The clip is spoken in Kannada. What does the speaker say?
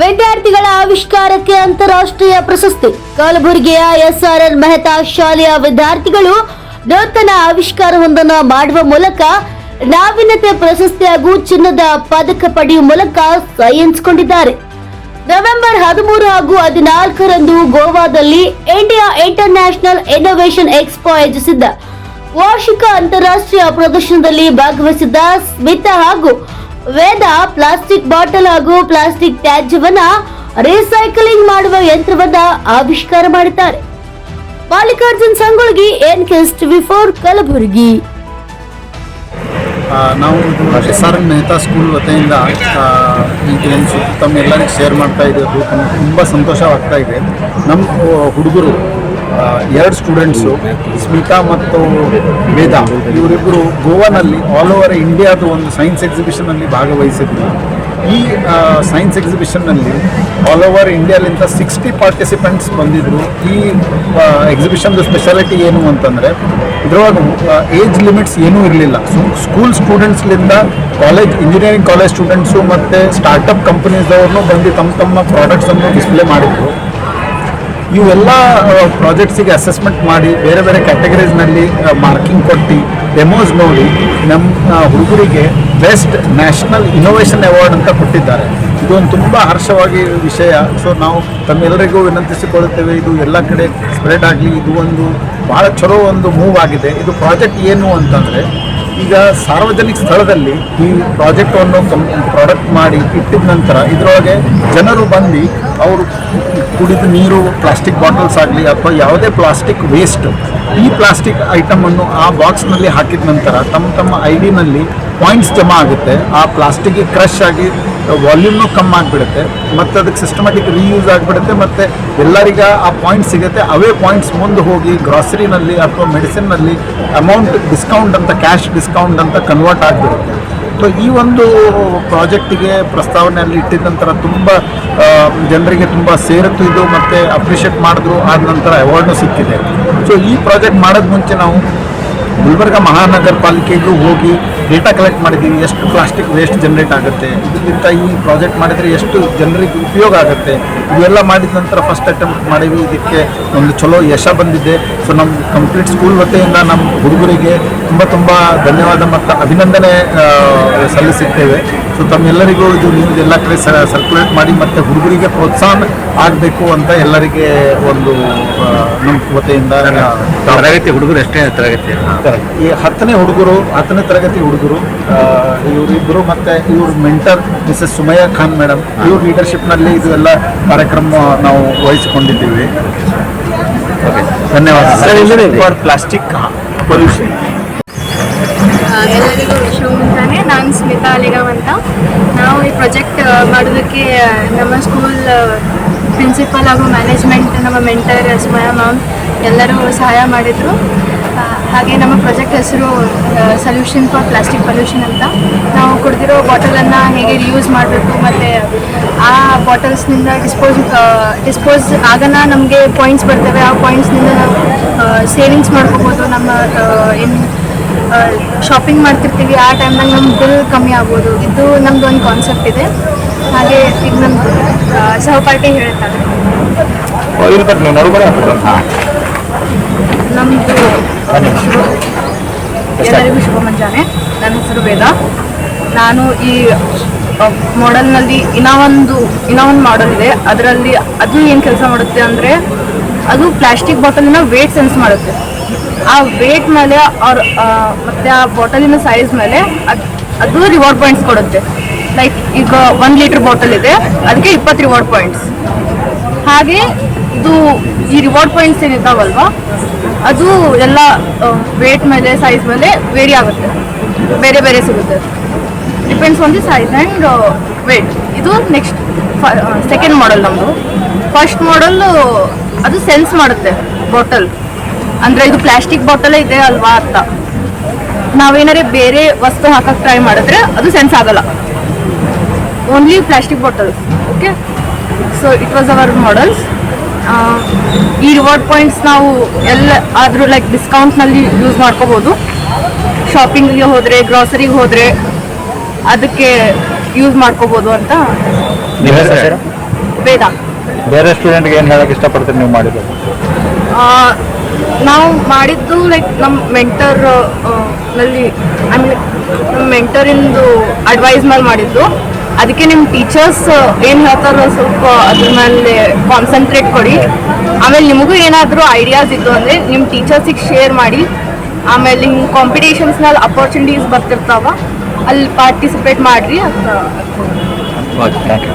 ವಿದ್ಯಾರ್ಥಿಗಳ ಆವಿಷ್ಕಾರಕ್ಕೆ ಅಂತಾರಾಷ್ಟ್ರೀಯ ಪ್ರಶಸ್ತಿ. ಕಲಬುರಗಿಯ ಎಸ್ಆರ್ಎನ್ ಮೆಹತಾ ಶಾಲೆಯ ವಿದ್ಯಾರ್ಥಿಗಳು ನೂತನ ಆವಿಷ್ಕಾರವೊಂದನ್ನು ಮಾಡುವ ಮೂಲಕ ನಾವೀನ್ಯತೆ ಪ್ರಶಸ್ತಿ ಹಾಗೂ ಚಿನ್ನದ ಪದಕ ಪಡೆಯುವ ಮೂಲಕ ಸಹಿಸಿಕೊಂಡಿದ್ದಾರೆ ನವೆಂಬರ್ ಹದಿಮೂರು ಹಾಗೂ ಹದಿನಾಲ್ಕರಂದು ಗೋವಾದಲ್ಲಿ India international innovation expo ಆಯೋಜಿಸಿದ್ದ ವಾರ್ಷಿಕ ಅಂತಾರಾಷ್ಟ್ರೀಯ ಪ್ರದರ್ಶನದಲ್ಲಿ ಭಾಗವಹಿಸಿದ್ದ ಸ್ಮಿತಾ ಹಾಗೂ ವೇದ ಪ್ಲಾಸ್ಟಿಕ್ ಬಾಟಲ್ ಹಾಗೂ ಪ್ಲಾಸ್ಟಿಕ್ ತ್ಯಾಜ್ಯವನ್ನ ರೀಸೈಕ್ಲಿಂಗ್ ಮಾಡುವ ಯಂತ್ರವನ್ನ ಆವಿಷ್ಕಾರ ಮಾಡಿದ್ದಾರೆ. ಮಲ್ಲಿಕಾರ್ಜುನ್ ಸಂಗೊಳ್ಗಿ ಎನ್ ಕೆಸ್ಟ್ ಬಿಫೋರ್ ಕಲಬುರಗಿ. ನಾವು S R N Mehta school ವತಿಯಿಂದ ತಮ್ಮ ಏನು ತಮ್ಮೆಲ್ಲರಿಗೂ ಶೇರ್ ಮಾಡ್ತಾ ಇದ್ದೀವಿ. ತುಂಬ ಸಂತೋಷವಾಗ್ತಾ ಇದೆ. ನಮ್ಮ ಹುಡುಗರು ಎರಡು ಸ್ಟೂಡೆಂಟ್ಸು ಸ್ಮಿತಾ ಮತ್ತು ವೇದ ಇವರಿಬ್ಬರು ಗೋವಾನಲ್ಲಿ ಆಲ್ ಓವರ್ ಇಂಡಿಯಾದ ಒಂದು ಸೈನ್ಸ್ ಎಕ್ಸಿಬಿಷನಲ್ಲಿ ಭಾಗವಹಿಸಿದ್ರು. ಈ ಸೈನ್ಸ್ ಎಕ್ಸಿಬಿಷನ್ನಲ್ಲಿ ಆಲ್ ಓವರ್ ಇಂಡಿಯಾಲಿಂದ ಸಿಕ್ಸ್ಟಿ ಪಾರ್ಟಿಸಿಪೆಂಟ್ಸ್ ಬಂದಿದ್ದರು ಈ ಎಕ್ಸಿಬಿಷನ್ದು ಸ್ಪೆಷಾಲಿಟಿ ಏನು ಅಂತಂದರೆ, ಇದ್ರೊಳಗೆ ಏಜ್ ಲಿಮಿಟ್ಸ್ ಏನೂ ಇರಲಿಲ್ಲ. ಸೊ ಸ್ಕೂಲ್ ಸ್ಟೂಡೆಂಟ್ಸ್ಲಿಂದ ಕಾಲೇಜ್ ಇಂಜಿನಿಯರಿಂಗ್ ಕಾಲೇಜ್ ಸ್ಟೂಡೆಂಟ್ಸು ಮತ್ತು ಸ್ಟಾರ್ಟಪ್ ಕಂಪನೀಸ್ದವ್ರನ್ನೂ ಬಂದು ತಮ್ಮ ತಮ್ಮ ಪ್ರಾಡಕ್ಟ್ಸನ್ನು ಡಿಸ್ಪ್ಲೇ ಮಾಡಿದ್ರು. ಇವೆಲ್ಲ ಪ್ರಾಜೆಕ್ಟ್ಸಿಗೆ ಅಸೆಸ್ಮೆಂಟ್ ಮಾಡಿ ಬೇರೆ ಬೇರೆ ಕ್ಯಾಟಗರೀಸ್ನಲ್ಲಿ ಮಾರ್ಕಿಂಗ್ ಕೊಟ್ಟು ಡೆಮೋಸ್ ನೋಡಿ ನಮ್ಮ ಹುಡುಗರಿಗೆ ಬೆಸ್ಟ್ ನ್ಯಾಷನಲ್ ಇನೋವೇಷನ್ ಅವಾರ್ಡ್ ಅಂತ ಕೊಟ್ಟಿದ್ದಾರೆ. ಇದೊಂದು ತುಂಬ ಹರ್ಷವಾಗಿ ವಿಷಯ. ಸೊ ನಾವು ತಮ್ಮೆಲ್ಲರಿಗೂ ವಿನಂತಿಸಿಕೊಳ್ಳುತ್ತೇವೆ, ಇದು ಎಲ್ಲ ಕಡೆ ಸ್ಪ್ರೆಡ್ ಆಗಲಿ, ಇದು ಒಂದು ಭಾಳ ಚಲೋ ಒಂದು ಮೂವ್ ಆಗಿದೆ. ಇದು ಪ್ರಾಜೆಕ್ಟ್ ಏನು ಅಂತಂದರೆ, ಈಗ ಸಾರ್ವಜನಿಕ ಸ್ಥಳದಲ್ಲಿ ಈ ಪ್ರಾಜೆಕ್ಟನ್ನು ಕಂಪ್ ಪ್ರಾಡಕ್ಟ್ ಮಾಡಿ ಇಟ್ಟಿದ ನಂತರ ಇದರೊಳಗೆ ಜನರು ಬಂದು ಅವರು ಕುಡಿದ ನೀರು ಪ್ಲಾಸ್ಟಿಕ್ ಬಾಟಲ್ಸ್ ಆಗಲಿ ಅಥವಾ ಯಾವುದೇ ಪ್ಲಾಸ್ಟಿಕ್ ವೇಸ್ಟ್ ಈ ಪ್ಲಾಸ್ಟಿಕ್ ಐಟಮನ್ನು ಆ ಬಾಕ್ಸ್ನಲ್ಲಿ ಹಾಕಿದ ನಂತರ ತಮ್ಮ ತಮ್ಮ ಐ ಡಿನಲ್ಲಿ ಪಾಯಿಂಟ್ಸ್ ಜಮಾ ಆಗುತ್ತೆ. ಆ ಪ್ಲಾಸ್ಟಿಕ್ಗೆ ಕ್ರಶ್ ಆಗಿ ವಾಲ್ಯೂಮ್ನು ಕಮ್ಮಿ ಆಗಿಬಿಡುತ್ತೆ. ಮತ್ತು ಅದಕ್ಕೆ ಸಿಸ್ಟಮ್ಯಾಟಿಕ್ ರೀಯೂಸ್ ಆಗಿಬಿಡುತ್ತೆ. ಮತ್ತು ಎಲ್ಲರಿಗ ಆ ಪಾಯಿಂಟ್ ಸಿಗುತ್ತೆ. ಅವೇ ಪಾಯಿಂಟ್ಸ್ ಮುಂದೆ ಹೋಗಿ ಗ್ರಾಸರಿನಲ್ಲಿ ಅಥವಾ ಮೆಡಿಸಿನ್ನಲ್ಲಿ ಅಮೌಂಟ್ ಡಿಸ್ಕೌಂಟ್ ಅಂತ ಕ್ಯಾಶ್ ಡಿಸ್ಕೌಂಟ್ ಅಂತ ಕನ್ವರ್ಟ್ ಆಗಿಬಿಡುತ್ತೆ. ಸೊ ಈ ಒಂದು ಪ್ರಾಜೆಕ್ಟಿಗೆ ಪ್ರಸ್ತಾವನೆಯಲ್ಲಿ ಇಟ್ಟಿದ ನಂತರ ತುಂಬ ಜನರಿಗೆ ತುಂಬ ಸೇರಿತು ಇದು ಮತ್ತು ಅಪ್ರಿಷಿಯೇಟ್ ಮಾಡಿದ್ರು, ಆದ ನಂತರ ಅವಾರ್ಡ್ನು ಸಿಕ್ಕಿದೆ. ಸೊ ಈ ಪ್ರಾಜೆಕ್ಟ್ ಮಾಡೋದು ಮುಂಚೆ ನಾವು ಗುಲ್ಬರ್ಗ ಮಹಾನಗರ ಪಾಲಿಕೆಗೂ ಹೋಗಿ ಡೇಟಾ ಕಲೆಕ್ಟ್ ಮಾಡಿದ್ದೀವಿ. ಎಷ್ಟು ಪ್ಲಾಸ್ಟಿಕ್ ವೇಸ್ಟ್ ಜನರೇಟ್ ಆಗುತ್ತೆ ಇದಕ್ಕಿಂತ ಈ ಪ್ರಾಜೆಕ್ಟ್ ಮಾಡಿದರೆ ಎಷ್ಟು ಜನರಿಗೆ ಉಪಯೋಗ ಆಗುತ್ತೆ ಇವೆಲ್ಲ ಮಾಡಿದ ನಂತರ ಫಸ್ಟ್ ಅಟೆಂಪ್ಟ್ ಮಾಡೀವಿ. ಇದಕ್ಕೆ ಒಂದು ಚಲೋ ಯಶ ಬಂದಿದೆ. ಸೊ ನಮ್ಮ ಕಂಪ್ಲೀಟ್ ಸ್ಕೂಲ್ ವತಿಯಿಂದ ನಮ್ಮ ಹುಡುಗರಿಗೆ ತುಂಬ ತುಂಬ ಧನ್ಯವಾದ ಮತ್ತು ಅಭಿನಂದನೆ ಸಲ್ಲಿಸುತ್ತೇವೆ. ಸೊ ತಮ್ಮೆಲ್ಲರಿಗೂ ಇದು ನೀವು ಎಲ್ಲ ಕಡೆ ಸರ್ಕ್ಯುಲೇಟ್ ಮಾಡಿ ಮತ್ತು ಹುಡುಗರಿಗೆ ಪ್ರೋತ್ಸಾಹ ಆಗಬೇಕು ಅಂತ ಎಲ್ಲರಿಗೆ ಒಂದು ನಮ್ಮ ವತಿಯಿಂದ ತರಗತಿ ಹುಡುಗರು ಎಷ್ಟೇ ತರಗತಿ? ಈ ಹತ್ತನೇ ಹುಡುಗರು ಹತ್ತನೇ ತರಗತಿ ಹುಡುಗರು ಇವರಿಬ್ಬರು ಮತ್ತೆ ಇವ್ರ mentor Mrs Sumayya Khan madam ಇವ್ರ ಲೀಡರ್ಶಿಪ್ನಲ್ಲಿ ಇದು ಎಲ್ಲ ಕಾರ್ಯಕ್ರಮ ನಾವು ವಹಿಸಿಕೊಂಡಿದ್ದೀವಿ. ಧನ್ಯವಾದ ಫಾರ್ ಪ್ಲಾಸ್ಟಿಕ್ ಪೊಲ್ಯೂಷನ್ ಎಲ್ಲರಿಗೂ ವಿಶ್ವ ಮುಂಜಾನೆ ನಾನು ಸ್ಮಿತಾ ಅಲಿಗಾವಂತ ಅಂತ. ನಾವು ಈ ಪ್ರಾಜೆಕ್ಟ್ ಮಾಡೋದಕ್ಕೆ ನಮ್ಮ ಸ್ಕೂಲ್ ಪ್ರಿನ್ಸಿಪಲ್ ಹಾಗೂ ಮ್ಯಾನೇಜ್ಮೆಂಟ್ ನಮ್ಮ ಮೆಂಟರ್ ಸುಮಯ ಮ್ಯಾಮ್ ಎಲ್ಲರೂ ಸಹಾಯ ಮಾಡಿದರು. ಹಾಗೆ ನಮ್ಮ ಪ್ರಾಜೆಕ್ಟ್ ಹೆಸರು ಸೊಲ್ಯೂಷನ್ ಫಾರ್ ಪ್ಲಾಸ್ಟಿಕ್ ಪೊಲ್ಯೂಷನ್ ಅಂತ. ನಾವು ಕುಡಿದಿರೋ ಬಾಟಲನ್ನು ಹೇಗೆ ರಿಯೂಸ್ ಮಾಡಬೇಕು ಮತ್ತು ಆ ಬಾಟಲ್ಸ್ನಿಂದ ಡಿಸ್ಪೋಸ್ ಡಿಸ್ಪೋಸ್ ಆಗನ ನಮಗೆ ಪಾಯಿಂಟ್ಸ್ ಬರ್ತವೆ. ಆ ಪಾಯಿಂಟ್ಸ್ನಿಂದ ನಾವು ಸೇವಿಂಗ್ಸ್ ಮಾಡ್ಕೋಬೋದು. ನಮ್ಮ ಏನು ಶಾಪಿಂಗ್ ಮಾಡ್ತಿರ್ತೀವಿ. ಆ ಟೈಮ್ನಾಗ ನಮ್ಮ ಬಿಲ್ ಕಮ್ಮಿ ಆಗ್ಬೋದು. ಇದು ನಮ್ದು ಒಂದು ಕಾನ್ಸೆಪ್ಟ್ ಇದೆ. ಹಾಗೆ ಈಗ ನಮ್ಮದು ಸಹಪಾಠಿ ಹೇಳ್ತಾರೆ ನಮ್ಮದು ಎಲ್ಲರಿಗೂ ಶುಭ ಮುಂಜಾನೆ. ನನ್ನ ಹೆಸರು ವೇದ. ನಾನು ಈ ಮಾಡೆಲ್ನಲ್ಲಿ ಇನ್ನೂ ಒಂದು ಇನ್ನೂ ಒಂದು ಮಾಡೆಲ್ ಇದೆ. ಅದರಲ್ಲಿ ಅದು ಏನು ಕೆಲಸ ಮಾಡುತ್ತೆ ಅಂದರೆ ಅದು ಪ್ಲಾಸ್ಟಿಕ್ ಬಾಟಲಿನ ವೇಟ್ ಸೆನ್ಸ್ ಮಾಡುತ್ತೆ. ಆ ವೇಟ್ ಮೇಲೆ ಅವ್ರ ಮತ್ತು ಆ ಬಾಟಲಿನ ಸೈಜ್ ಮೇಲೆ ಅದು ಅದು ರಿವಾರ್ಡ್ ಪಾಯಿಂಟ್ಸ್ ಕೊಡುತ್ತೆ. ಲೈಕ್ ಈಗ ಒಂದು ಲೀಟ್ರ್ ಬಾಟಲ್ ಇದೆ. ಅದಕ್ಕೆ ಇಪ್ಪತ್ತು ರಿವಾರ್ಡ್ ಪಾಯಿಂಟ್ಸ್ ಹಾಗೆ ಇದು ಈ ರಿವಾರ್ಡ್ ಪಾಯಿಂಟ್ಸ್ ಏನಿದ್ದಾವಲ್ವಾ? ಅದು ಎಲ್ಲ ವೇಟ್ ಮೇಲೆ ಸೈಜ್ ಮೇಲೆ ವೇರಿ ಆಗುತ್ತೆ. ಬೇರೆ ಬೇರೆ ಸಿಗುತ್ತೆ. Depends on the size and weight ಇದು ನೆಕ್ಸ್ಟ್ ಸೆಕೆಂಡ್ ಮಾಡೆಲ್ ನಮ್ಮದು ಫಸ್ಟ್ ಮಾಡೆಲ್ ಅದು ಸೆನ್ಸ್ ಮಾಡುತ್ತೆ ಬಾಟಲ್ ಅಂದರೆ ಇದು ಪ್ಲಾಸ್ಟಿಕ್ ಬಾಟಲೇ ಇದೆ ಅಲ್ವಾ ಅಂತ. ನಾವೇನಾರೇ ಬೇರೆ ವಸ್ತು ಹಾಕಕ್ಕೆ ಟ್ರೈ ಮಾಡಿದ್ರೆ ಅದು ಸೆನ್ಸ್ ಆಗಲ್ಲ. Only plastic bottles okay so it was our models reward points ನಾವು ಎಲ್ಲ ಆದರೂ ಲೈಕ್ ಡಿಸ್ಕೌಂಟ್ನಲ್ಲಿ ಯೂಸ್ ಮಾಡ್ಕೋಬೋದು. ಶಾಪಿಂಗ್ಗೆ ಹೋದರೆ ಗ್ರಾಸರಿಗೆ ಹೋದರೆ ಅದಕ್ಕೆ ಯೂಸ್ ಮಾಡ್ಕೋಬೋದು ಅಂತ. ಬೇಡ ವೇದ. ಬೇರೆ ಸ್ಟೂಡೆಂಟ್ಗೆ ಏನು ಹೇಳಕ್ಕೆ ಇಷ್ಟಪಡ್ತೀರಿ ನೀವು ಮಾಡಿದ್ದು? ಆ, ನಾವು ಮಾಡಿದ್ದು ಲೈಕ್ ನಮ್ಮ ಮೆಂಟರ್ನಲ್ಲಿ ಐ ಮೀನ್ ನಮ್ಮ ಮೆಂಟರಿಂದು ಅಡ್ವೈಸ್ ಮೇಲೆ ಮಾಡಿದ್ದು. ಅದಕ್ಕೆ ನಿಮ್ಮ ಟೀಚರ್ಸ್ ಏನು ಹೇಳ್ತಾರೋ ಸ್ವಲ್ಪ ಅದ್ರ ಮೇಲೆ ಕಾನ್ಸಂಟ್ರೇಟ್ ಕೊಡಿ. ಆಮೇಲೆ ನಿಮಗೂ ಏನಾದರೂ ಐಡಿಯಾಸ್ ಇದ್ದು ಅಂದರೆ ನಿಮ್ಮ ಟೀಚರ್ಸಿಗೆ ಶೇರ್ ಮಾಡಿ. ಆಮೇಲೆ ಹಿಂಗೆ ಕಾಂಪಿಟೇಷನ್ಸ್ನಲ್ಲಿ ಅಪರ್ಚುನಿಟೀಸ್ ಬರ್ತಿರ್ತಾವ, ಅಲ್ಲಿ ಪಾರ್ಟಿಸಿಪೇಟ್ ಮಾಡಿರಿ ಅಂತ. Okay thank you